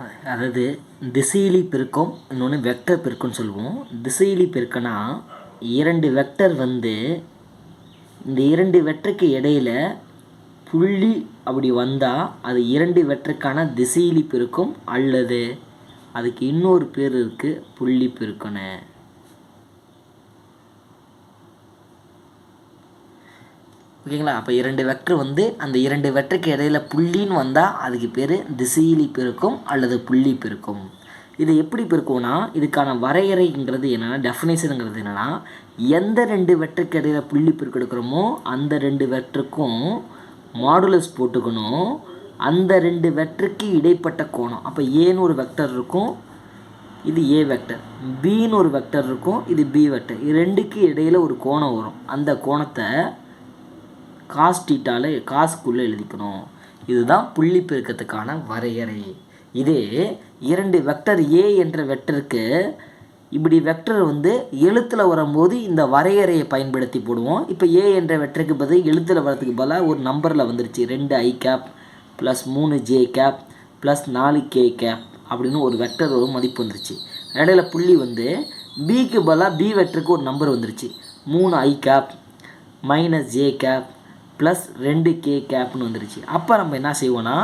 அதாவது திசையிலி பெருக்கம் இன்னொன்று வெக்டர் பெருக்கம்னு சொல்லுவோம். திசையிலி பெருக்கனா இரண்டு வெக்டர் வந்து இந்த இரண்டு வெக்டருக்கு இடையில புள்ளி அப்படி வந்தால் அது இரண்டு வெக்டருக்கான திசையிலி பெருக்கம் அல்லது அதுக்கு இன்னொரு பேர் இருக்குது புள்ளி பெருக்கம்னு. ஓகேங்களா? அப்போ இரண்டு வெக்டர் வந்து அந்த இரண்டு வெக்டருக்கு இடையில் புள்ளின்னு வந்தால் அதுக்கு பேர் திசையிலி பெருக்கும் அல்லது புள்ளி பெருக்கும். இது எப்படி பெருக்கும்னா இதுக்கான வரையறைங்கிறது என்னென்னா டெஃபினேஷனுங்கிறது என்னென்னா எந்த ரெண்டு வெக்டருக்கு இடையில புள்ளி பெருக்கு எடுக்கிறோமோ அந்த ரெண்டு வெக்டருக்கும் மாடுலஸ் போட்டுக்கணும். அந்த ரெண்டு வெக்டருக்கு இடைப்பட்ட கோணம். அப்போ ஏன்னு ஒரு வெக்டர் இருக்கும் இது ஏ வெக்டர் பின்னு ஒரு வெக்டர் இருக்கும் இது பி வெக்டர் இது ரெண்டுக்கு இடையில ஒரு கோணம் வரும். அந்த கோணத்தை காஸ் டீட்டாவில் காசுக்குள்ளே எழுதிக்கணும். இதுதான் புள்ளி பெருக்கத்துக்கான வரையறை. இதே இரண்டு வெக்டர் ஏ என்ற வெக்டருக்கு இப்படி வெக்டர் வந்து எழுத்தில் வரும்போது இந்த வரையறையை பயன்படுத்தி போடுவோம். இப்போ ஏ என்ற வெக்டருக்கு பதில் எழுத்தில் வரதுக்கு பதிலாக ஒரு நம்பரில் வந்துருச்சு. ரெண்டு ஐ கேப் ப்ளஸ் மூணு ஜே கேப் ப்ளஸ் நாலு கே கேப் அப்படின்னு ஒரு வெக்டர் ஒரு மதிப்பு வந்துருச்சு. இடையில புள்ளி வந்து பிக்கு பதிலாக பி வெக்டருக்கு ஒரு நம்பர் வந்துருச்சு. மூணு I cap minus J cap plus ரெண்டு கே கேப்னு வந்துருச்சு. அப்போ நம்ம என்ன செய்வோன்னா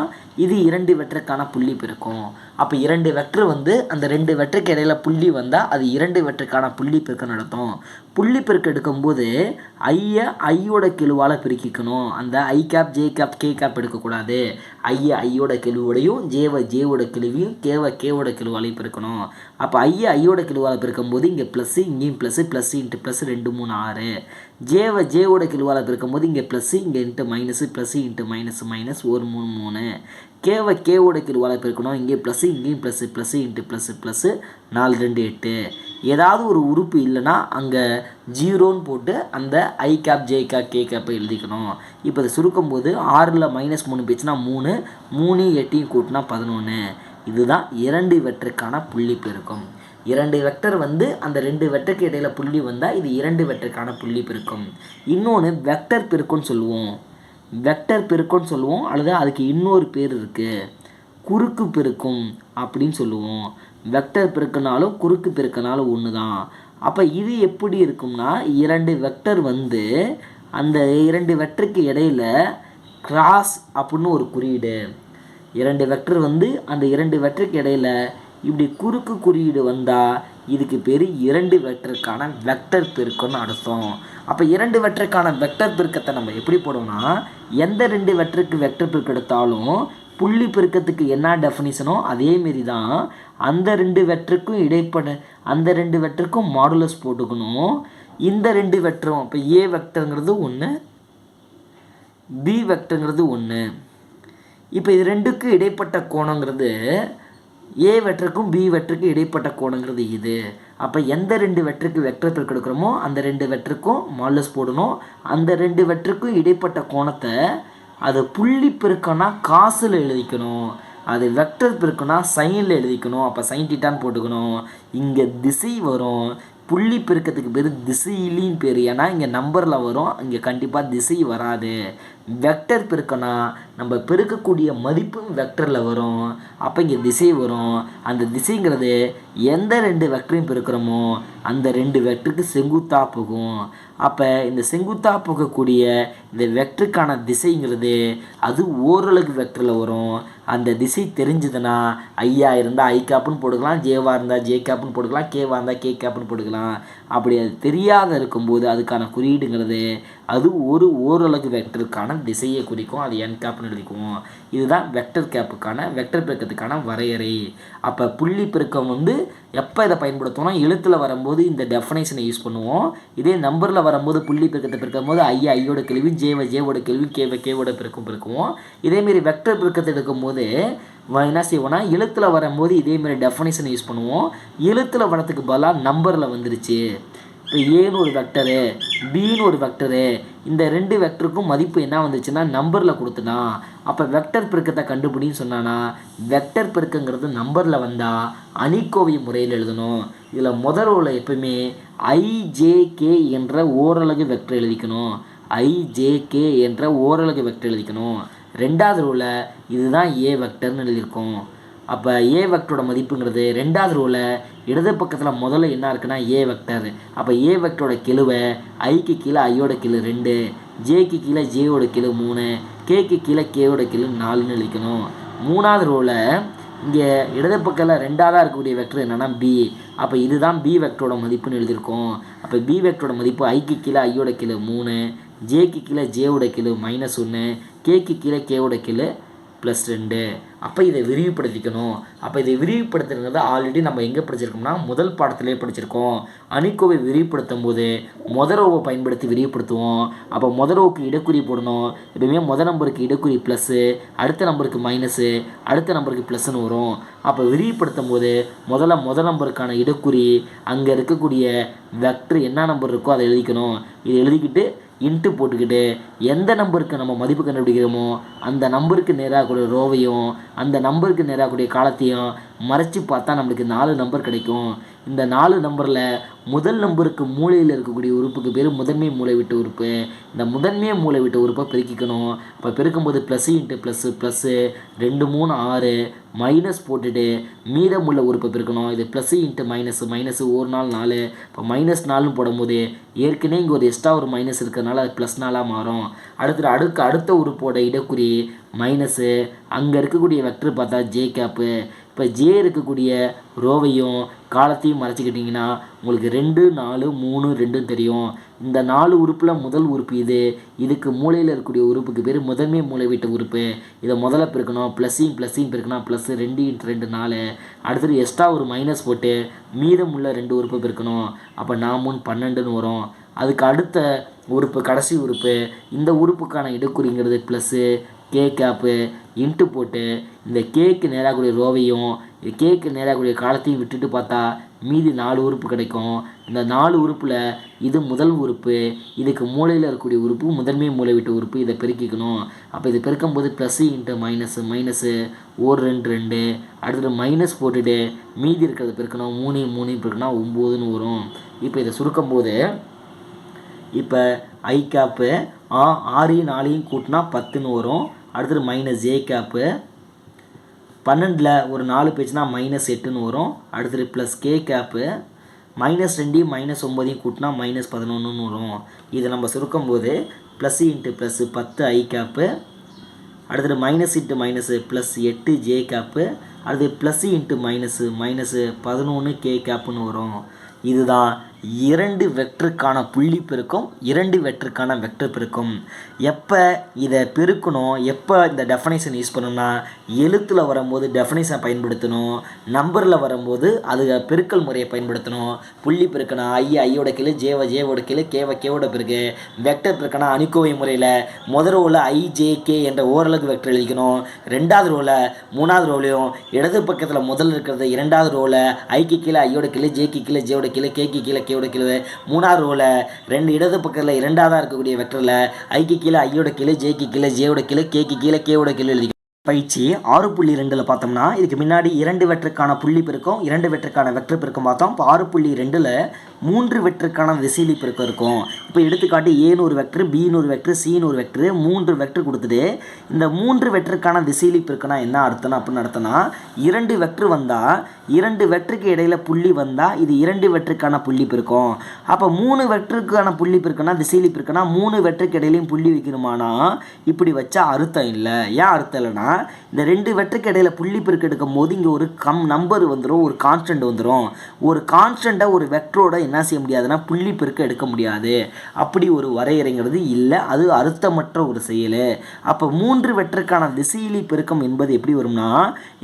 இது இரண்டு வெக்டருக்கான புள்ளி பெருக்கும் அப்போ இரண்டு வெற்று வந்து அந்த ரெண்டு வெற்றுக்கு இடையில புள்ளி வந்தால் அது இரண்டு வெற்றுக்கான புள்ளி பெருக்கம் நடத்தும் புள்ளி பெருக்கம் எடுக்கும்போது ஐயை ஐயோட கெழுவால் பெருக்கிக்கணும். அந்த I cap J cap K cap எடுக்கக்கூடாது. ஐயை ஐயோட கெழுவோடையும் ஜேவை ஜேவோட கெழுவையும் கேவை கேவோட கெழுவாலையும் பெருக்கணும். அப்போ ஐயை ஐயோட கெழுவால் பெருக்கும்போது இங்கே ப்ளஸ்ஸு இங்கேயும் ப்ளஸ்ஸு ப்ளஸ் இன்ட்டு ப்ளஸ் ரெண்டு மூணு ஆறு. ஜேவை ஜேவோட கெழுவால் பெருக்கும்போது இங்கே ப்ளஸ்ஸு இங்கே into minus plus into minus minus ஒரு மூணு மூணு. கேவை கேவோட கெழுவால் பெருக்கணும் இங்கே ப்ளஸ்ஸு இங்கேயும் plus plus into plus plus நாலு ரெண்டு எட்டு. ஏதாவது ஒரு உறுப்பு இல்லைன்னா அங்கே ஜீரோன்னு போட்டு அந்த I cap J cap K கேப்பை எழுதிக்கணும். இப்போ இதை சுருக்கும் போது ஆறில் மைனஸ் மூணு போச்சுன்னா மூணு மூணு எட்டையும் கூட்டினா பதினொன்று இதுதான் இரண்டு வெற்றுக்கான புள்ளி பெருக்கம். இரண்டு வெக்டர் வந்து அந்த ரெண்டு வெக்டருக்கு இடையில் புள்ளி வந்தால் இது இரண்டு வெக்டருக்கான புள்ளி பெருக்கம். இன்னொன்று வெக்டர் பெருக்கம்னு சொல்லுவோம். வெக்டர் பெருக்கம்னு சொல்லுவோம். அல்லது அதுக்கு இன்னொரு பேர் இருக்குது குறுக்கு பெருக்கும் அப்படின்னு சொல்லுவோம். வெக்டர் பெருக்கனாலும் குறுக்கு பெருக்கனாலும் ஒன்று தான் அப்போ இது எப்படி இருக்கும்னா இரண்டு வெக்டர் வந்து அந்த இரண்டு வெக்டருக்கு இடையில கிராஸ் அப்படின்னு ஒரு குறியீடு. இரண்டு வெக்டர் வந்து அந்த இரண்டு வெக்டருக்கு இடையில இப்படி குறுக்கு குறியீடு வந்தால் இதுக்கு பேர் இரண்டு வெக்டருக்கான வெக்டர் பெருக்கம்னு அர்த்தம். அப்போ இரண்டு வெக்டருக்கான வெக்டர் பெருக்கத்தை நம்ம எப்படி போடுவோம்னா எந்த ரெண்டு வெக்டருக்கு வெக்டர் பெருக்கம் எடுத்தாலும் புள்ளி பெருக்கத்துக்கு என்ன டெஃபினிஷனோ அதேமாரி தான் அந்த ரெண்டு வெக்டருக்கும் இடைப்பட அந்த ரெண்டு வெக்டருக்கும் மாடுலஸ் போட்டுக்கணும். இந்த ரெண்டு வெக்டரும் இப்போ ஏ வெக்டருங்கிறது ஒன்று பி வெக்டருங்கிறது ஒன்று இப்போ இது ரெண்டுக்கு இடைப்பட்ட கோணங்கிறது ஏ வெற்றுக்கும் பி வெற்றுக்கும் இடைப்பட்ட கோணங்கிறது இது. அப்போ எந்த ரெண்டு வெற்றுக்கு வெக்டர் பெருக்கு எடுக்கிறோமோ அந்த ரெண்டு வெற்றுக்கும் மாலஸ் போடணும். அந்த ரெண்டு வெற்றுக்கும் இடைப்பட்ட கோணத்தை அது புள்ளி பெருக்கம்னா காசில் எழுதிக்கணும். அது வெக்டர் பெருக்கம்னா சைனில் எழுதிக்கணும். அப்போ சைன் டீட்டான்னு போட்டுக்கணும். இங்கே திசை வரும். புள்ளி பெருக்கத்துக்கு பேர் திசையிலின்னு பேர். ஏன்னா இங்கே நம்பரில் வரும். இங்கே கண்டிப்பாக திசை வராது. வெக்டர் பெருக்கனா நம்ம பெருக்கக்கூடிய மதிப்பும் வெக்டரில் வரும். அப்போ இங்கே திசை வரும். அந்த திசைங்கிறது எந்த ரெண்டு வெக்டரையும் பெருக்கிறோமோ அந்த ரெண்டு வெக்டருக்கு செங்குத்தாக போகும். அப்போ இந்த செங்குத்தாக போகக்கூடிய இந்த வெக்டருக்கான திசைங்கிறது அது ஓரளவுக்கு வெக்டரில் வரும். அந்த திசை தெரிஞ்சுதுன்னா ஐயா இருந்தால் ஐ கேப்புன்னு போட்டுக்கலாம் ஜேவாக இருந்தால் ஜே கேப்புன்னு போட்டுக்கலாம் கேவாக இருந்தால் கே கேப்புன்னு போட்டுக்கலாம். அப்படி அது தெரியாத இருக்கும்போது அதுக்கான குறியீடுங்கிறது அது ஒரு ஓரளவுக்கு வெக்டருக்கான திசையை குறிக்கும் அது என் கேப்னு எழுதிக்குவோம். இதுதான் வெக்டர் கேப்புக்கான வெக்டர் பெருக்கத்துக்கான வரையறை. அப்போ புள்ளி பெருக்கம் வந்து எப்போ இதை பயன்படுத்தணும் எழுத்தில் வரும்போது இந்த டெஃபனேஷனை யூஸ் பண்ணுவோம். இதே நம்பரில் வரும்போது புள்ளி பெருக்கத்தை பெருக்கும் போது ஐயா ஐயோட கேள்வி ஜேவை ஜேவோட கேள்வி கேவை கேவோட பெருக்கும் பெருக்குவோம். இதேமாரி வெக்டர் பெருக்கத்தை எடுக்கும்போது என்ன செய்வோம்னா எழுத்தில் வரும்போது இதேமாரி டெஃபனேஷனை யூஸ் பண்ணுவோம். எழுத்தில் வரத்துக்கு பதிலாக நம்பரில் வந்துருச்சு. இப்போ ஏன்னு ஒரு வெக்டரு பின்னு ஒரு வெக்டரு இந்த ரெண்டு வெக்டருக்கும் மதிப்பு என்ன வந்துச்சுன்னா நம்பரில் கொடுத்துனா. அப்போ வெக்டர் பெருக்கத்தை கண்டுபிடின்னு சொன்னானா வெக்டர் பெருக்கங்கிறது நம்பரில் வந்தால் அணிக்கோவை முறையில் எழுதணும். இதில் முதல் ரோவில் எப்பவுமே ஐஜேகே என்ற ஓரலகு வெக்டர் எழுதிக்கணும். ஐஜேகே என்ற ஓரலகு வெக்டர் எழுதிக்கணும். ரெண்டாவது ரூவில் இதுதான் ஏ வெக்டர்னு எழுதியிருக்கோம். அப்போ ஏ வெக்டரோட மதிப்புங்கிறது ரெண்டாவது ரூவில் இடது பக்கத்தில் முதல்ல என்ன இருக்குன்னா ஏ வெக்டர் அப்போ ஏ வெக்டரோட கெழுவை ஐக்கு கீழே ஐயோட கெழு ரெண்டு ஜேக்கு கீழே ஜேயோட கெழு மூணு கேக்கு கீழே கேவோட கெழு நாலுன்னு எழுதிக்கணும். மூணாவது ரோவில் இங்கே இடது பக்கத்தில் ரெண்டாவதாக இருக்கக்கூடிய வெக்டர் என்னென்னா பி அப்போ இதுதான் பி வெக்டரோட மதிப்புன்னு எழுதியிருக்கோம். அப்போ பி வெக்டரோட மதிப்பு ஐக்கு கீழே ஐயோட கீழே மூணு ஜேக்கு கீழே ஜேவோட கீழே மைனஸ் ஒன்று கேக்கு கீழே கேவோட கீழே ப்ளஸ் ரெண்டு. அப்போ இதை விரிவுபடுத்திக்கணும். அப்போ இதை விரிவுபடுத்துறது ஆல்ரெடி நம்ம எங்கே படிச்சிருக்கோம்னா முதல் பாடத்திலே படிச்சிருக்கோம். அணிக்கோவை விரிவுபடுத்தும் போது முதரவை பயன்படுத்தி விரிவுபடுத்துவோம். அப்போ முதரவுக்கு இடக்குறி போடணும். எப்பவுமே முதல் நம்பருக்கு இடக்குறி ப்ளஸ்ஸு அடுத்த நம்பருக்கு மைனஸு அடுத்த நம்பருக்கு ப்ளஸ்ஸுன்னு வரும். அப்போ விரிவுபடுத்தும் போது முதல்ல முதல் நம்பருக்கான இடக்குறி அங்கே இருக்கக்கூடிய வெக்டர் என்ன நம்பர் இருக்கோ அதை எழுதிக்கணும். இதை எழுதிக்கிட்டு இன்ட்டு போட்டுக்கிட்டு எந்த நம்பருக்கு நம்ம மதிப்பு கண்டுபிடிக்கிறோமோ அந்த நம்பருக்கு நேராக கூடிய ரோவையும் அந்த நம்பருக்கு நேராக கூடிய காலத்தையும் மறைச்சி பார்த்தா நம்மளுக்கு நாலு நம்பர் கிடைக்கும். இந்த நாலு நம்பரில் முதல் நம்பருக்கு மூலையில் இருக்கக்கூடிய உறுப்புக்கு பேர் முதன்மை மூளை விட்டு உறுப்பு. இந்த முதன்மை மூளை விட்டு உறுப்பை பெருக்கிக்கணும். அப்போ பெருக்கும்போது ப்ளஸ் இன்ட்டு ப்ளஸ்ஸு ப்ளஸ்ஸு ரெண்டு மூணு ஆறு மைனஸ் போட்டுட்டு மீதமுள்ள உறுப்பை பெருக்கணும். இது ப்ளஸ் இன்ட்டு மைனஸு மைனஸு ஒரு நாள் நாலு. இப்போ மைனஸ் நாலுன்னு போடும்போது ஏற்கனவே இங்கே ஒரு எக்ஸ்ட்ரா ஒரு மைனஸ் இருக்கிறதுனால அது ப்ளஸ் நாளாக மாறும். அடுத்து அடுத்த அடுத்த உறுப்போட இடக்குறி மைனஸு அங்கே இருக்கக்கூடிய வெக்டர் பார்த்தா ஜே கேப்பு இப்போ ஜே இருக்கக்கூடிய ரோவையும் காலத்தையும் மறைச்சிக்கிட்டிங்கன்னா உங்களுக்கு ரெண்டு நாலு மூணு ரெண்டும் தெரியும். இந்த நாலு உறுப்பில் முதல் உறுப்பு இது. இதுக்கு மூளையில் இருக்கக்கூடிய உறுப்புக்கு பேர் முதன்மை மூளை விட்ட உறுப்பு. இதை முதல்ல பெருக்கணும். ப்ளஸ்ஸையும் ப்ளஸ்ஸையும் பெருக்கணும் ப்ளஸ் ரெண்டு இன்ட்டு ரெண்டு நாலு. அடுத்தது எக்ஸ்ட்ரா ஒரு மைனஸ் போட்டு மீதம் உள்ள ரெண்டு உறுப்பை பெருக்கணும். அப்போ நாமூன் பன்னெண்டுன்னு வரும். அதுக்கு அடுத்த உறுப்பு கடைசி உறுப்பு. இந்த உறுப்புக்கான இடுக்குறிங்கிறது ப்ளஸ்ஸு கே கேப்பு இன்ட்டு போட்டு இந்த கேக்கு நேராகக்கூடிய ரோவையும் இது கேக்கு நேராகக்கூடிய காலத்தையும் விட்டுட்டு பார்த்தா மீதி நாலு உறுப்பு கிடைக்கும். இந்த நாலு உறுப்பில் இது முதல் உறுப்பு இதுக்கு மூலையில் இருக்கக்கூடிய உறுப்பு முதன்மை மூளை விட்ட உறுப்பு இதை பெருக்கிக்கணும். அப்போ இதை பெருக்கும்போது ப்ளஸ்ஸு இன்ட்டு மைனஸு மைனஸு ஒரு ரெண்டு ரெண்டு. அடுத்தது மைனஸ் போட்டுட்டு மீதி இருக்கிறத பெருக்கணும். மூணு மூணு பெருக்கணும் ஒம்போதுன்னு வரும். இப்போ இதை சுருக்கும்போது இப்போ ஐ கேப்பு ஆ ஆறையும் நாலையும் கூட்டினா பத்துன்னு வரும். அடுத்தது மைனஸ் ஜே கேப்பு பன்னெண்டில் ஒரு நாலு பேச்சுனா மைனஸ் எட்டுன்னு வரும். அடுத்தது ப்ளஸ் கே கேப்பு மைனஸ் ரெண்டையும் மைனஸ் ஒம்பதையும் கூட்டினா மைனஸ் பதினொன்றுன்னு வரும். இதை நம்ம சுருக்கும்போது ப்ளஸ் இன்ட்டு ப்ளஸ்ஸு பத்து ஐ கேப்பு அடுத்தது மைனஸ் இன்ட்டு மைனஸு ப்ளஸ் எட்டு ஜே கேப்பு அடுத்து ப்ளஸ் இன்ட்டு மைனஸு மைனஸு பதினொன்று கே கேப்புன்னு வரும். இதுதான் இரண்டு வெக்டருக்கான புள்ளி பெருக்கம் இரண்டு வெக்டருக்கான வெக்டர் பெருக்கம். எப்போ இதை பெருக்கணும் எப்போ இந்த டெஃபனேஷன் யூஸ் பண்ணணும்னா எழுத்தில் வரும்போது டெஃபனேஷனை பயன்படுத்தணும் நம்பரில் வரும்போது அது பெருக்கல் முறையை பயன்படுத்தணும். புள்ளி பெருக்கணும் ஐ ஐயோட கீழே ஜேவ ஜேவோட கீழே கேவ கேவோட பெருக்கு வெக்டர் பெருக்கணும் அணுக்கோவை முறையில் முதல் ரோவில் ஐ ஜே கே என்ற ஓரளவுக்கு வெக்டர் எழுதிக்கணும். ரெண்டாவது ரோவில் மூணாவது ரோவிலையும் இடது பக்கத்தில் முதல் இருக்கிறது இரண்டாவது ரோவில் ஐக்கு கீழே ஐயோட கீழே ஜேக்கு கீழே ஜேவோட கீழே கேக்கு கீழே கேவோட கீழே மூணாவது ரோவில் ரெண்டு இடது பக்கத்தில் இரண்டாவதாக இருக்கக்கூடிய வெக்டரில் ஐக்கு கீழே ஐயோட கீழே ஜேக்கு கீழே ஜேவோட கீழே கேக்கு கீழே கேவோட கீழே எழுதி பயிற்சி ஆறு புள்ளி ரெண்டில் பார்த்தோம்னா இதுக்கு முன்னாடி இரண்டு வெற்றுக்கான புள்ளி பெருக்கம் இரண்டு வெற்றுக்கான வெற்று பெருக்கம் பார்த்தோம். இப்போ ஆறு புள்ளி ரெண்டில் மூன்று வெற்றுக்கான திசைலி பெருக்கம் இருக்கும். இப்போ எடுத்துக்காட்டு ஏன்னு ஒரு வெக்டர் பின்னு ஒரு வெக்டர் சின்னு ஒரு வெக்டர் மூன்று வெக்டர் கொடுத்துட்டு இந்த மூன்று வெற்றுக்கான திசைலி பெருக்கம்னா என்ன அர்த்தம் அப்படின்னு அர்த்தம்னா இரண்டு வெக்டர் வந்தால் இரண்டு வெற்றுக்கு இடையில் புள்ளி வந்தால் இது இரண்டு வெற்றுக்கான புள்ளி பெருக்கம். அப்போ மூணு வெற்றுக்கான புள்ளி பெருக்கம்னா திசைலி பெருக்கம்னா மூணு வெற்றுக்கு இடையிலையும் புள்ளி வைக்கணுமானா இப்படி வச்சா அர்த்தம் இல்லை. ஏன் அர்த்தம் இல்லைன்னா இந்த ரெண்டு வெற்றுக்கு இடையில புள்ளி பெருக்கு எடுக்கும் போது இங்கே ஒரு கம் நம்பர் வந்துடும் ஒரு கான்ஸ்டன்ட் வந்துடும் ஒரு கான்ஸ்டண்ட்டாக ஒரு வெக்டரோட என்ன செய்ய முடியாதுன்னா புள்ளி பெருக்கு எடுக்க முடியாது. அப்படி ஒரு வரையறைங்கிறது இல்லை அது அர்த்தமற்ற ஒரு செயல். அப்போ மூன்று வெற்றுக்கான திசையிலி பெருக்கம் என்பது எப்படி வரும்னா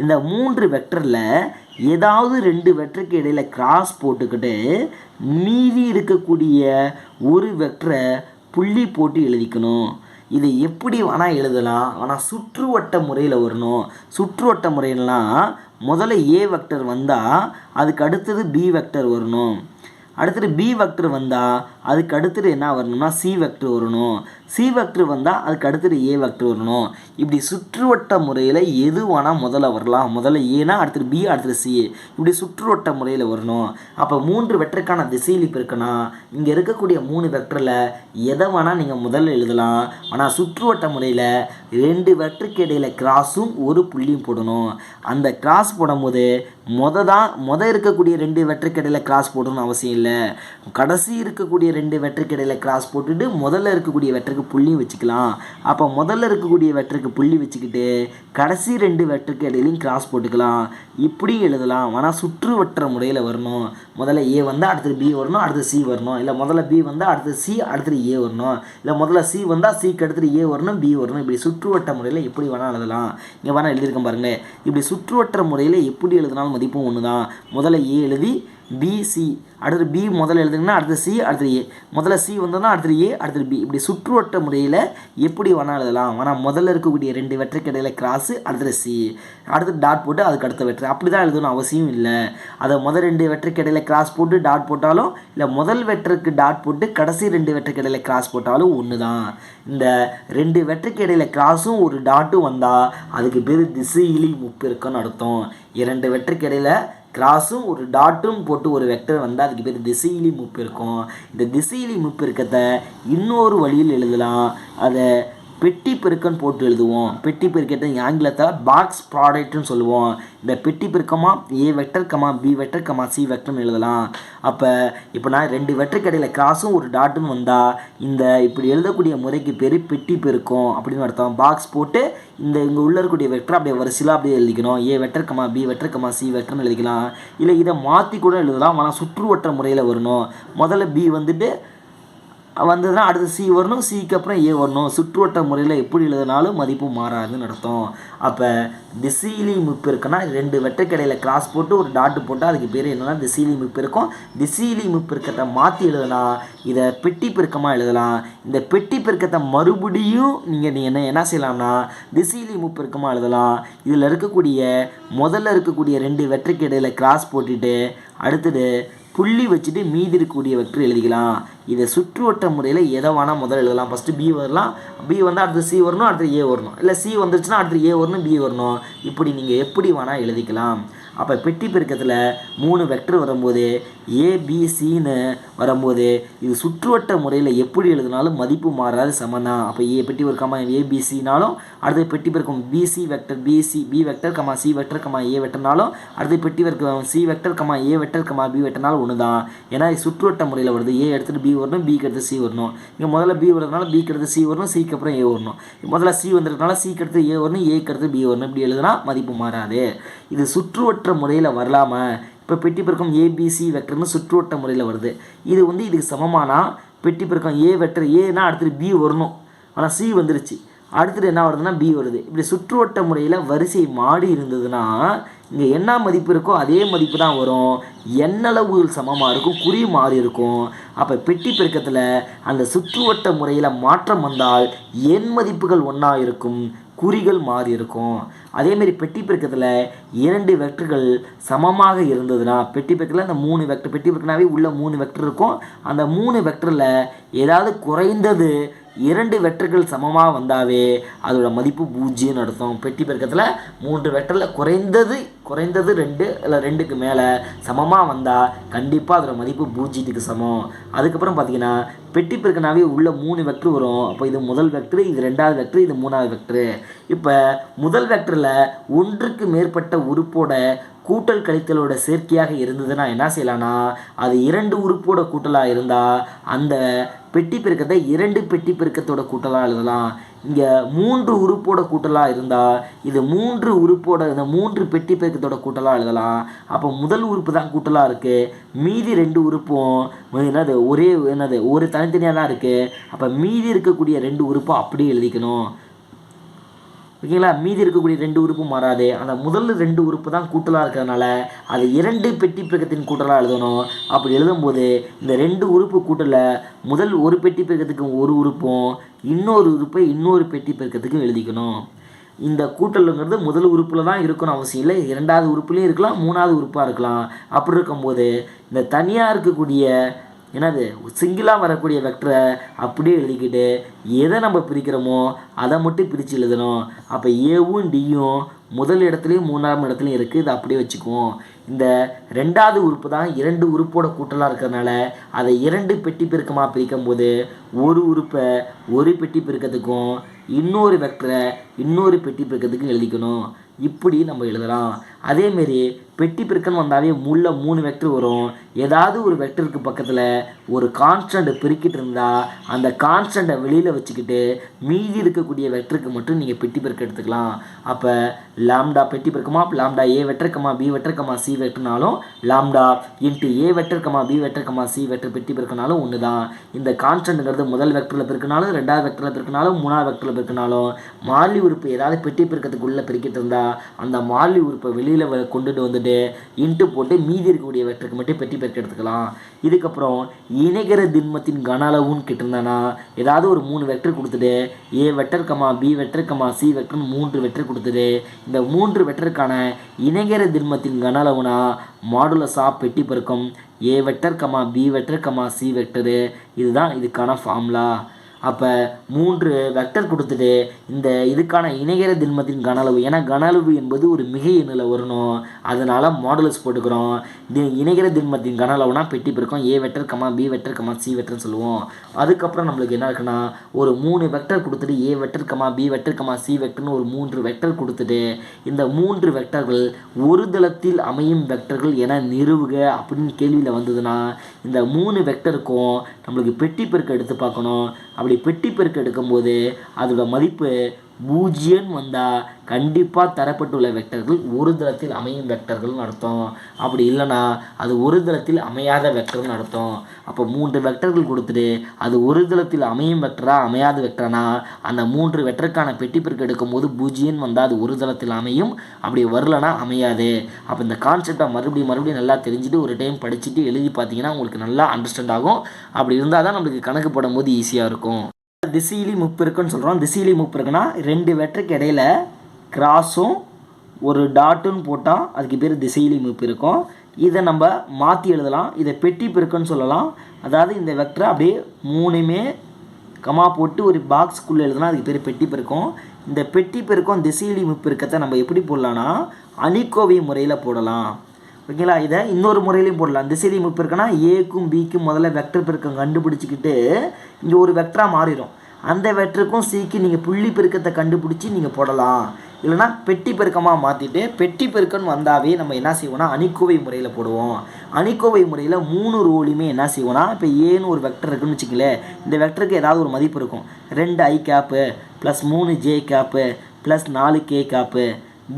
இந்த மூன்று வெக்டரில் ஏதாவது ரெண்டு வெக்டருக்கு இடையில் கிராஸ் போட்டுக்கிட்டு மீதி இருக்கக்கூடிய ஒரு வெக்டரை புள்ளி போட்டு எழுதிக்கணும். இது எப்படி வேணால் எழுதலாம் ஆனால் சுற்றுவட்ட முறையில் வரணும். சுற்றுவட்ட முறையிலலாம் முதல்ல ஏ வெக்டர் வந்தால் அதுக்கு அடுத்தது பி வெக்டர் வரணும். அடுத்தது பி வெக்டர் வந்தால் அதுக்கு அடுத்தது என்ன வரணும்னா சி வெக்டர் வரணும். சி வெக்டர் வந்தால் அதுக்கு அடுத்தது ஏ வெக்டர் வரணும். இப்படி சுற்றுவட்ட முறையில் எது வேணால் முதல்ல வரலாம். முதல்ல ஏனா அடுத்தது பி அடுத்தது சி இப்படி சுற்றுவட்ட முறையில் வரணும். அப்போ மூன்று வெக்டருக்கான திசையில் இப்போ இருக்குன்னா இங்கே இருக்கக்கூடிய மூணு வெக்டரில் எதை வேணால் நீங்கள் முதல்ல எழுதலாம். ஆனால் சுற்றுவட்ட முறையில் ரெண்டு வெக்டருக்கு இடையில் கிராஸும் ஒரு புள்ளியும் போடணும். அந்த கிராஸ் போடும்போது மொத தான் மொத இருக்கக்கூடிய ரெண்டு வெட்டருக்கு இடையில் கிராஸ் போடணும்னு அவசியம் இல்லை. கடைசி இருக்கக்கூடிய ரெண்டு வெட்டருக்கு இடையில் கிராஸ் போட்டுட்டு முதல்ல இருக்கக்கூடிய வெட்டருக்கு புள்ளியும் வச்சுக்கலாம். அப்போ முதல்ல இருக்கக்கூடிய வெட்டருக்கு புள்ளி வச்சுக்கிட்டு கடைசி ரெண்டு வெட்டருக்கு இடையிலையும் கிராஸ் போட்டுக்கலாம். இப்படியும் எழுதலாம். ஆனால் சுற்று வட்டுற முறையில் வரணும். முதல்ல ஏ வந்தால் அடுத்தது பி வரணும் அடுத்தது சி வரணும். இல்லை முதல்ல பி வந்தால் அடுத்து சி அடுத்தது ஏ வரணும். இல்லை முதல்ல சி வந்தால் சிக்கு அடுத்தது ஏ வரணும் பி வரணும். இப்படி சுற்றுவட்ட முறையில் எப்படி வேணால் எழுதலாம். இங்கே வேணால் எழுதியிருக்கேன் பாருங்கள் இப்படி சுற்றுவட்ட முறையில் எப்படி எழுதினாலும் மதிப்பும் ஒன்று தான் முதல்ல ஏ எழுதி பிசி அடுத்து பி முதல்ல எழுதுங்கன்னா அடுத்து சி அடுத்தது ஏ முதல்ல சி வந்ததுன்னா அடுத்தது ஏ அடுத்தது பி இப்படி சுற்றுவட்ட முறையில் எப்படி வேணால் எழுதலாம். ஆனால் முதல்ல இருக்கக்கூடிய ரெண்டு வெற்றைக்கு இடையில கிராஸு அடுத்தது சி அடுத்து டாட் போட்டு அதுக்கு அடுத்த வெற்று. அப்படி தான் எழுதணும் அவசியம் இல்லை. அதை முதல் ரெண்டு வெற்றைக்கு இடையில கிராஸ் போட்டு டாட் போட்டாலும் இல்லை முதல் வெற்றருக்கு டாட் போட்டு கடைசி ரெண்டு வெற்றைக்கு இடையில கிராஸ் போட்டாலும் ஒன்று தான் இந்த ரெண்டு வெற்றைக்கு இடையில கிராஸும் ஒரு டாட்டும் வந்தால் அதுக்கு பேர் திசையிலி முப்பெருக்கம்னு அர்த்தம். இரண்டு வெற்றைக்கு இடையில கிராஸும் ஒரு டாட்டும் போட்டு ஒரு வெக்டர் வந்தால் அதுக்கு பேர் திசையிலி முப்பெருக்கம் இந்த திசையிலி முப்பெருக்கத்தை இன்னொரு வழியில் எழுதலாம். அதை பெட்டி பெருக்கன்னு போட்டு எழுதுவோம். பெட்டி பெருக்கத்தை ஆங்கிலத்தில் பாக்ஸ் ப்ராடக்ட்னு சொல்லுவோம். இந்த பெட்டி பெருக்கமா A vector comma B vector comma C வெக்டர்னு எழுதலாம். அப்போ இப்போ நான் ரெண்டு வெக்டருக்கு இடையில கிராஸும் ஒரு டாட்டுன்னு வந்தால் இந்த இப்படி எழுதக்கூடிய முறைக்கு பேர் பெட்டி பெருக்கம் அப்படின்னு அர்த்தம். பாக்ஸ் போட்டு இந்த இங்கே உள்ள இருக்கக்கூடிய வெக்டர் அப்படியே வரிசையில் அப்படியே எழுதிக்கணும். A vector comma B vector comma C வெக்டர்னு எழுதிக்கலாம். இல்லை இதை மாற்றி கூட எழுதலாம். ஆனால் சுற்றுவட்ட முறையில் வரணும். முதல்ல பி வந்துட்டு வந்ததுன்னா அடுத்து சி வரணும் சிக்கு அப்புறம் ஏ வரணும். சுற்றுவட்ட முறையில் எப்படி எழுதினாலும் மதிப்பு மாறாதுன்னு அர்த்தம். அப்போ திசையிலி முப்பு இருக்குன்னா ரெண்டு வெட்டக்கடையில் கிராஸ் போட்டு ஒரு டாட்டு போட்டால் அதுக்கு பேர் என்னென்னா திசையிலி முப்பு இருக்கும். திசையிலி முப்பு இருக்கத்தை மாற்றி எழுதலாம் இதை பெட்டி பெருக்கமாக எழுதலாம். இந்த பெட்டி பெருக்கத்தை மறுபடியும் நீங்கள் நீங்கள் என்ன என்ன செய்யலாம்னா திசையிலி முப்பு பெருக்கமாக எழுதலாம். இதில் இருக்கக்கூடிய முதல்ல இருக்கக்கூடிய ரெண்டு வெற்றைக்கு கிராஸ் போட்டுட்டு அடுத்தது புள்ளி வச்சுட்டு மீதி இருக்கக்கூடிய வெற்று எழுதிக்கலாம். இதை சுற்றுவட்ட முறையில் எதை வேணால் முதல்ல எழுதலாம். ஃபஸ்ட்டு பி வரலாம். பி வந்தால் அடுத்து சி வரணும் அடுத்து ஏ வரணும். இல்லை சி வந்துருச்சுன்னா அடுத்து ஏ வரணும் பி வரணும். இப்படி நீங்கள் எப்படி வேணால் எழுதிக்கலாம். அப்போ பெட்டி பெருக்கத்தில் மூணு வெக்டர் வரும்போது ஏபிசின்னு வரும்போது இது சுற்றுவட்ட முறையில் எப்படி எழுதினாலும் மதிப்பு மாறாது சமனா. அப்போ ஏ பெட்டி பெருக்கமா ஏபிசினாலும் அடுத்து பெட்டி பெருக்கம் BC vector BC B vector comma C vector comma A வெக்டர்னாலும் அடுத்து பெட்டி பெருக்கம் C vector comma A vector comma B வெக்டர்னாலும் ஒன்று தான் ஏன்னா இது சுற்றுவட்ட முறையில் வருது. ஏ எடுத்துகிட்டு பி வரணும் பிக்கு எடுத்து சி வரணும். இங்கே முதல்ல பி வரதுனால பிக்கு எடுத்து சி வரணும் சிக்கு அப்புறம் ஏ வரணும். முதல்ல சி வந்ததுனால சிக்கு எடுத்து ஏ வரணும் ஏக்கு எடுத்து பி வரணும். இப்படி எழுதுனா மதிப்பு மாறாது. இது சுற்றுவட்ட முறையில் வரலாமா? இப்போ பெட்டி பெருக்கம் ஏபிசி வெக்டர்னு சுற்றுவட்ட முறையில் வருது. இது வந்து இதுக்கு சமமானா? பெட்டி பெருக்கம் ஏ வெக்டர் ஏன்னா அடுத்தது பி வரணும். ஆனால் சி வந்துருச்சு. அடுத்தது என்ன வருதுன்னா பி வருது. இப்படி சுற்றுவட்ட முறையில் வரிசை மாடி இருந்ததுன்னா இங்கே என்ன மதிப்பு இருக்கோ அதே மதிப்பு தான் வரும். எண்ணளவுகள் சமமாக இருக்கும் குறி மாறி இருக்கும். அப்போ பெட்டி பெருக்கத்தில் அந்த சுற்றுவட்ட முறையில் மாற்றம் வந்தால் எண் மதிப்புகள் ஒன்றா இருக்கும். குறிகள் மாறி இருக்கும். அதேமாரி பெட்டி பெருக்கத்தில் இரண்டு வெக்டர்கள் சமமாக இருந்ததுன்னா பெட்டி பெருக்கத்தில் அந்த மூணு வெக்டர் பெட்டி பெருக்கினாவே உள்ள மூணு வெக்டர் இருக்கும். அந்த மூணு வெக்டரில் ஏதாவது குறைந்தது இரண்டு வெற்றுகள் சமமாக வந்தாவே அதோட மதிப்பு பூஜ்ஜியம் அர்த்தம். பெட்டி பெருக்கத்தில் மூன்று வெற்றில் குறைந்தது குறைந்தது ரெண்டு இல்லை ரெண்டுக்கு மேலே சமமாக வந்தால் கண்டிப்பாக அதோட மதிப்பு பூஜ்ஜியத்துக்கு சமம். அதுக்கப்புறம் பார்த்தீங்கன்னா பெட்டி பெருக்கனாவே உள்ள மூணு வெக்டர் வரும். அப்போ இது முதல் வெக்டர் இது ரெண்டாவது வெக்டர் இது மூணாவது வெக்டர் இப்போ முதல் வெக்டரில் ஒன்றுக்கு மேற்பட்ட உறுப்போட கூட்டல் கழித்தலோட சேர்க்கையாக இருந்ததுன்னா என்ன செய்யலாம்னா அது இரண்டு உறுப்போட கூட்டலாக இருந்தால் அந்த பெட்டி பெருக்கத்தை இரண்டு பெட்டி பெருக்கத்தோட கூட்டலாக எழுதலாம். இங்கே மூன்று உறுப்போட கூட்டலாக இருந்தால் இது மூன்று உறுப்போட இந்த மூன்று பெட்டி பெருக்கத்தோட கூட்டலாக எழுதலாம். அப்போ முதல் உறுப்பு தான் கூட்டலாக இருக்குது மீதி ரெண்டு உறுப்பும் என்னது ஒரே என்னது ஒரு தனித்தனியாக தான் இருக்குது அப்போ மீதி இருக்கக்கூடிய ரெண்டு உறுப்பும் அப்படியே எழுதிக்கணும். ஓகேங்களா? மீதி இருக்கக்கூடிய ரெண்டு உறுப்பு மாறாது. அந்த முதல் ரெண்டு உறுப்பு தான் கூட்டலாக இருக்கிறதுனால அது இரண்டு பெட்டி பெருக்கத்தின் கூட்டலாக எழுதணும். அப்படி எழுதும்போது இந்த ரெண்டு உறுப்பு கூட்டலை முதல் ஒரு பெட்டி பெருக்கத்துக்கு ஒரு உறுப்பும் இன்னொரு உறுப்பை இன்னொரு பெட்டி பெருக்கத்துக்கும் எழுதிக்கணும். இந்த கூட்டலுங்கிறது முதல் உறுப்பில் தான் இருக்கணும் அவசியம் இல்லை. இரண்டாவது உறுப்புலேயும் இருக்கலாம் மூணாவது உறுப்பாக இருக்கலாம். அப்படி இருக்கும்போது இந்த தனியாக இருக்கக்கூடிய என்னது சிங்கிளாக வரக்கூடிய வெக்டரை அப்படியே எழுதிக்கிட்டு எதை நம்ம பிரிக்கிறோமோ அதை மட்டும் பிரித்து எழுதணும். அப்போ ஏவும் டியும் முதல் இடத்துலையும் மூணாம் இடத்துலையும் இருக்குது இதை அப்படியே வச்சுக்குவோம். இந்த ரெண்டாவது உறுப்பு தான் இரண்டு உறுப்போட கூட்டலாக இருக்கிறதுனால அதை இரண்டு பெட்டி பெருக்கமாக பிரிக்கும் போது ஒரு உறுப்பை ஒரு பெட்டி பெருக்கத்துக்கும் இன்னொரு வெக்டரை இன்னொரு பெட்டி பெருக்கத்துக்கும் எழுதிக்கணும். இப்படி நம்ம எழுதலாம். அதேமாரி பெட்டி பெருக்கன்னு வந்தாவே முள்ள மூணு வெக்டர் வரும். ஏதாவது ஒரு வெக்டருக்கு பக்கத்தில் ஒரு கான்ஸ்டன்ட் பெருக்கிட்டு இருந்தால் அந்த கான்ஸ்டண்ட்டை வெளியில் வச்சுக்கிட்டு மீதி இருக்கக்கூடிய வெக்டருக்கு மட்டும் நீங்கள் பெட்டி பெருக்க எடுத்துக்கலாம். அப்போ லாம்டா பெட்டி பெருக்கமா? Lambda A vector comma B vector comma C வெட்டர்னாலும் lambda into A vector comma B vector comma C vector பெட்டி பெருக்கினாலும் ஒன்று தான் இந்த கான்ஸ்டன்ட்ங்கிறது முதல் வெக்டரில் பெருக்கினாலும் ரெண்டாவது வெக்டரில் பெருக்கினாலும் மூணாவது வெக்டரில் பெருக்கினாலும் மாலி உறுப்பு ஏதாவது பெட்டி பெருக்கத்துக்குள்ளே பெருக்கிட்டு இருந்தால் அந்த மாலி உறுப்பை வெளியில் கொண்டுட்டு வந்துட்டு இன்ட்டு போட்டு மீதி இருக்கக்கூடிய வெற்றுக்கு மட்டும் பெட்டி பெருக்க எடுத்துக்கலாம். இதுக்கப்புறம் இணைகர திண்மத்தின் கன அளவுன்னு கேட்டிருந்தானா ஏதாவது ஒரு மூணு வெக்டர் கொடுத்துட்டு A vector comma B vector comma C வெக்டர்னு மூன்று வெக்டர் கொடுத்துட்டு இந்த மூன்று வெக்டருக்கான இணைகர திண்மத்தின் கன அளவுனா மாடுலஸாக பெட்டி பெருக்கம். A vector comma B vector comma C vector இதுதான் இதுக்கான ஃபார்முலா. அப்போ மூன்று வெக்டர் கொடுத்துட்டு இந்த இதுக்கான இணைகர திண்மத்தின் கன அளவு ஏன்னா கன அளவு என்பது ஒரு மிகை எண்ணில் வரணும் அதனால் மாடுலஸ் போட்டுக்கிறோம். இது இணைகிற திண்மத்தின் கன அளவுனா பெட்டி பெருக்கம் A vector comma B vector comma C வெட்டர்னு சொல்லுவோம். அதுக்கப்புறம் நம்மளுக்கு என்ன இருக்குன்னா ஒரு மூணு வெக்டர் கொடுத்துட்டு A vector comma B vector comma C வெக்டர்னு ஒரு மூன்று வெக்டர் கொடுத்துட்டு இந்த மூன்று வெக்டர்கள் ஒரு தளத்தில் அமையும் வெக்டர்கள் என நிறுவுக அப்படின்னு கேள்வியில் வந்ததுன்னா இந்த மூணு வெக்டருக்கும் நம்மளுக்கு பெட்டி பெருக்க எடுத்து பார்க்கணும். அப்படி பெட்டி பெருக்க எடுக்கும்போது அதோட மதிப்பு பூஜ்ஜியம் வந்தால் கண்டிப்பாக தரப்பட்டுள்ள வெக்டர்கள் ஒரு தளத்தில் அமையும் வெக்டர்கள்னு அர்த்தம். அப்படி இல்லைன்னா அது ஒரு தளத்தில் அமையாத வெக்டர்னு அர்த்தம். அப்போ மூன்று வெக்டர்கள் கொடுத்துட்டு அது ஒரு தளத்தில் அமையும் வெக்டரா அமையாத வெக்டர்னா அந்த மூன்று வெக்டருக்கான பெட்டி பெருக்கு எடுக்கும்போது பூஜ்ஜியம் வந்தால் அது ஒரு தளத்தில் அமையும். அப்படி வரலனா அமையாது. அப்போ இந்த கான்செப்டை மறுபடியும் மறுபடியும் நல்லா தெரிஞ்சுட்டு ஒரு டைம் படிச்சுட்டு எழுதி பார்த்தீங்கன்னா உங்களுக்கு நல்லா அண்டர்ஸ்டாண்ட் ஆகும். அப்படி இருந்தால் தான் நம்மளுக்கு கணக்கு போடும்போது ஈஸியாக இருக்கும். திசையிலி முப்பெருக்குன்னு சொல்கிறோம் திசையிலி முப்பெருக்குன்னா ரெண்டு வெற்றுக்கு இடையில கிராஸும் ஒரு டாட்டுன்னு போட்டால் அதுக்கு பேர் திசையிலி முப்பெருக்கும் இதை நம்ம மாற்றி எழுதலாம். இதை பெட்டி பெருக்குன்னு சொல்லலாம். அதாவது இந்த வெக்டரை அப்படியே மூணுமே கமா போட்டு ஒரு பாக்ஸ்க்குள்ளே எழுதுனா அதுக்கு பேர் பெட்டி பெருக்கும் இந்த பெட்டி பெருக்கும் திசையிலி முப்பெருக்கத்தை நம்ம எப்படி போடலாம்னா அணிக்கோவை முறையில் போடலாம். ஓகேங்களா? இதை இன்னொரு முறையிலையும் போடலாம். திசையிலி இருக்குன்னா ஏக்கும் பிக்கும் முதல்ல வெக்டர் பெருக்கம் கண்டுபிடிச்சிக்கிட்டு இங்கே ஒரு வெக்டராக மாறிடும். அந்த வெக்டருக்கும் சிக்கு நீங்கள் புள்ளி பெருக்கத்தை கண்டுபிடிச்சி நீங்கள் போடலாம். இல்லைனா பெட்டி பெருக்கமாக மாற்றிட்டு பெட்டி பெருக்கம்னு வந்தாவே நம்ம என்ன செய்வோம்னா அணிக்கோவை முறையில் போடுவோம். அணிக்கோவை முறையில் மூணு ரோலையுமே என்ன செய்வோம்னா இப்போ ஏன்னு ஒரு வெக்டர் இருக்குன்னு வச்சுக்கங்களேன் இந்த வெக்டருக்கு ஏதாவது ஒரு மதிப்பு இருக்கும். ரெண்டு ஐ கேப்பு ப்ளஸ் மூணு ஜே கேப்பு ப்ளஸ் நாலு கே கேப்பு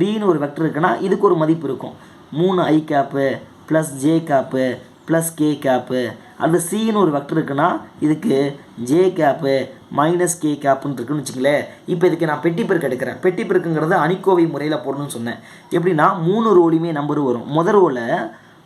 பின்னு ஒரு வெக்டர் இருக்குன்னா இதுக்கு ஒரு மதிப்பு இருக்கும். மூணு I cap plus J cap plus K cap அது சின்னு ஒரு வெக்டர் இருக்குன்னா இதுக்கு ஜே கேப்பு மைனஸ் கே கேப்புன்னு இருக்குன்னு வச்சுங்களேன் இப்போ இதுக்கு நான் பெட்டி பெருக்கு எடுக்கிறேன். பெட்டி பெருக்குங்கிறது அணிக்கோவை முறையில் போடணும்னு சொன்னேன். எப்படின்னா மூணு ரோலையுமே நம்பர் வரும். முதல் ரோவில்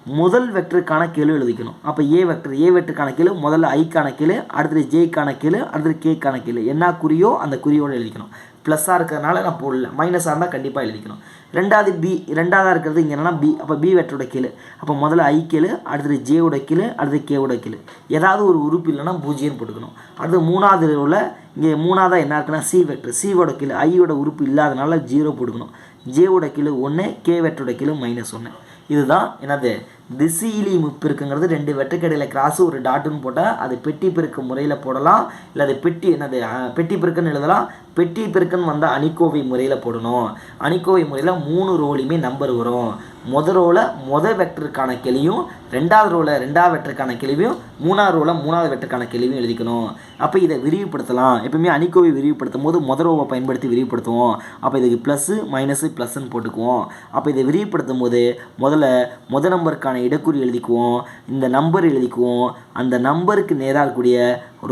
முதல் வெக்டருக்கான கீழே எழுதிக்கணும். அப்போ ஏ வெக்டர் ஏ வெக்டருக்கான கீழே முதல்ல ஐக்கான கீழே அடுத்தது ஜேக்கான கீழே அடுத்தது கேக்கான கீழே. என்ன குறியோ அந்த குறியோடு எழுதிக்கணும். ப்ளஸ்ஸாக இருக்கிறதுனால நான் போடல. மைனஸாக இருந்தால் கண்டிப்பாக எழுதிக்கணும். ரெண்டாவது பி ரெண்டாவதாக இருக்கிறது இங்கே என்னென்னா பி அப்போ பி வெட்டோட கீழே. அப்போ முதல்ல ஐ கீழே அடுத்தது ஜேவோட கீழே அடுத்தது கேவோட கீழே. ஏதாவது ஒரு உறுப்பு இல்லைன்னா பூஜ்ஜியம் போட்டுக்கணும். அடுத்து மூணாவது உள்ள இங்கே மூணாவதாக என்ன இருக்குன்னா சி வெக்டர் சிவோட கீழே ஐயோட உறுப்பு இல்லாதனால ஜீரோ போட்டுக்கணும். ஜேவோட கீழே ஒன்று கே வெட்டோட கீழே மைனஸ் ஒன்று இதுதான் என்னது? திசையிலி முப்பிருக்குங்கிறது ரெண்டு வெட்டுக்கடையில் கிராஸு ஒரு டாட்டுன்னு போட்டால் அது பெட்டி பெருக்கு முறையில் போடலாம். இல்லை அது பெட்டி என்னது பெட்டி பெருக்குன்னு எழுதலாம். பெட்டி பெருக்குன்னு வந்தால் அணிக்கோவை முறையில் போடணும். அணிக்கோவை முறையில் மூணு ரோலையுமே நம்பர் வரும். முத ரோவில் முத வெக்டருக்கான கிளியும் ரெண்டாவது ரோவில் ரெண்டாவது வெக்டருக்கான கிளியும் மூணாவது ரோவில் மூணாவது வெக்டருக்கான கிளியும் எழுதிக்கணும். அப்போ இதை விரிவுபடுத்தலாம். எப்பவுமே அணிக்கோவை விரிவுபடுத்தும் போது முத ரோவை பயன்படுத்தி விரிவுபடுத்துவோம். அப்போ இதுக்கு ப்ளஸ்ஸு மைனஸு ப்ளஸ்ன்னு போட்டுக்குவோம். அப்போ இதை விரிவுபடுத்தும் போது முதல்ல முத நம்பருக்கான இடக்குறி எழுதிக்குவோம் இந்த நம்பர் எழுதிக்குவோம் அந்த நம்பருக்கு நேராக இருக்கக்கூடிய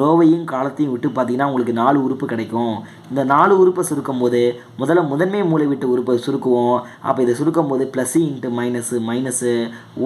ரோவையும் காலத்தையும் விட்டு பார்த்தீங்கன்னா உங்களுக்கு நாலு உறுப்பு கிடைக்கும். இந்த நாலு உறுப்பை சுருக்கும் போது முதல்ல முதன்மை மூளை விட்டு உறுப்பை சுருக்குவோம். அப்போ இதை சுருக்கும் போது ப்ளஸ் இன்ட்டு மைனஸு மைனஸு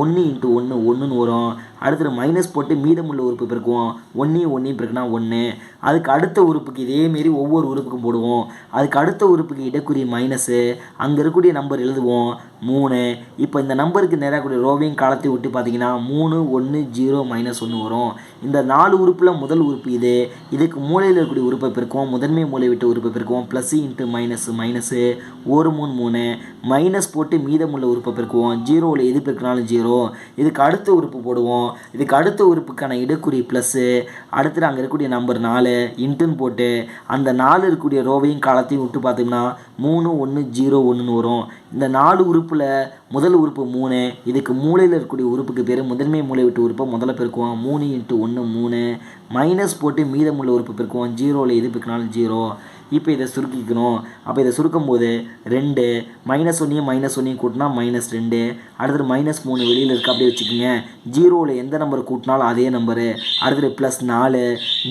ஒன்று இன்ட்டு ஒன்று ஒன்றுன்னு வரும். அடுத்தது மைனஸ் போட்டு மீதமுள்ள உறுப்பு பெருக்குவோம் ஒன்றையும் ஒன்றையும் பெருக்குனா ஒன்று அதுக்கு அடுத்த உறுப்புக்கு இதேமாரி ஒவ்வொரு உறுப்புக்கும் போடுவோம். அதுக்கு அடுத்த உறுப்புக்கு இடக்குறி மைனஸு அங்கே இருக்கக்கூடிய நம்பர் எழுதுவோம். மூணு. இப்போ இந்த நம்பருக்கு நேராக கூடிய ரோவையும் காலத்தை விட்டு பார்த்தீங்கன்னா மூணு ஒன்று ஜீரோ மைனஸ் ஒன்று வரும். இந்த நாலு உறுப்பில் முதல் உறுப்பு இது. இதுக்கு மூலையில் இருக்கக்கூடிய உறுப்பை பெருக்குவோம். முதன்மை மூலை விட்டு உறுப்பை பெருக்குவோம். ப்ளஸ் இன்ட்டு மைனஸ் மைனஸு ஒரு மூணு மூணு. மைனஸ் போட்டு மீதமுள்ள உறுப்பை பெருக்குவோம். ஜீரோவில் எது பெருக்கினாலும் ஜீரோ இதுக்கு அடுத்த உறுப்பு போடுவோம். இதுக்கு அடுத்த உறுப்புக்கான இடக்குறி ப்ளஸ்ஸு அடுத்தது அங்கே இருக்கக்கூடிய நம்பர் நாலு இன்ட்டுன்னு போட்டு அந்த நாலு இருக்கக்கூடிய ரோவையும் காலத்தையும் விட்டு பார்த்தோம்னா மூணு ஒன்று ஜீரோ ஒன்றுன்னு வரும். இந்த நாலு உறுப்பில் முதல் உறுப்பு மூணு இதுக்கு மூளையில் இருக்கக்கூடிய உறுப்புக்கு பேர் முதன்மை மூளை விட்டு உறுப்பை முதல்ல பெருக்குவோம். மூணு இன்ட்டு ஒன்று மூணு. மைனஸ் போட்டு மீதமுள்ள உறுப்பு பெருக்குவோம். ஜீரோவில் எது பெருக்கினாலும் ஜீரோ இப்போ இதை சுருக்கிக்கணும். அப்போ இதை சுருக்கும் போது ரெண்டு மைனஸ் ஒன்றையும் மைனஸ் ஒன்றையும் கூட்டினா மைனஸ் ரெண்டு. அடுத்தது மைனஸ் மூணு வெளியில் இருக்குது அப்படியே வச்சுக்கோங்க. ஜீரோவில் எந்த நம்பர் கூட்டினாலும் அதே நம்பரு அடுத்தது ப்ளஸ் நாலு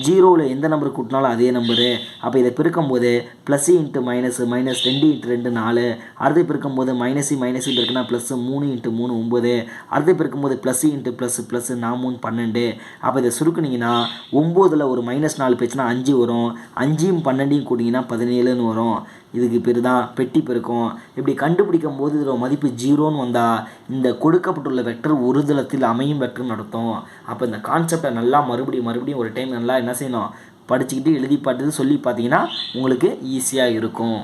ஜீரோவில் எந்த நம்பர் கூட்டினாலும் அதே நம்பரு அப்போ இதை பிறக்கும்போது போது ப்ளஸ் இன்ட்டு மைனஸ் மைனஸ் ரெண்டு இன்ட்டு ரெண்டு நாலு. அடுத்து பிறக்கும்போது போது மைனஸு மைனஸு பெருக்குனா ப்ளஸ் மூணு இன்ட்டு மூணு ஒம்பது அடுத்து பிறக்கும்போது போது ப்ளஸ் இன்ட்டு ப்ளஸ் ப்ளஸ் நான் மூணு பன்னெண்டு. அப்போ இதை சுருக்குனீங்கன்னா ஒம்போதில் ஒரு மைனஸ் நாலு போச்சுன்னா அஞ்சு வரும். அஞ்சையும் பன்னெண்டையும் கூட்டிங்கன்னா பதினேழுன்னு வரும். இதுக்கு பேர் தான் பெட்டி பெருக்கம். இப்படி கண்டுபிடிக்கும் போது இதோட மதிப்பு ஜீரோன்னு வந்தால் இந்த கொடுக்கப்பட்டுள்ள வெக்டர் ஒரு தளத்தில் அமையும் வெக்டர் நடத்தும் அப்போ இந்த கான்செப்டை நல்லா மறுபடியும் மறுபடியும் ஒரு டைம் நல்லா என்ன செய்யணும்? படிச்சுக்கிட்டு எழுதி பார்த்து சொல்லி பார்த்தீங்கன்னா உங்களுக்கு ஈஸியாக இருக்கும்.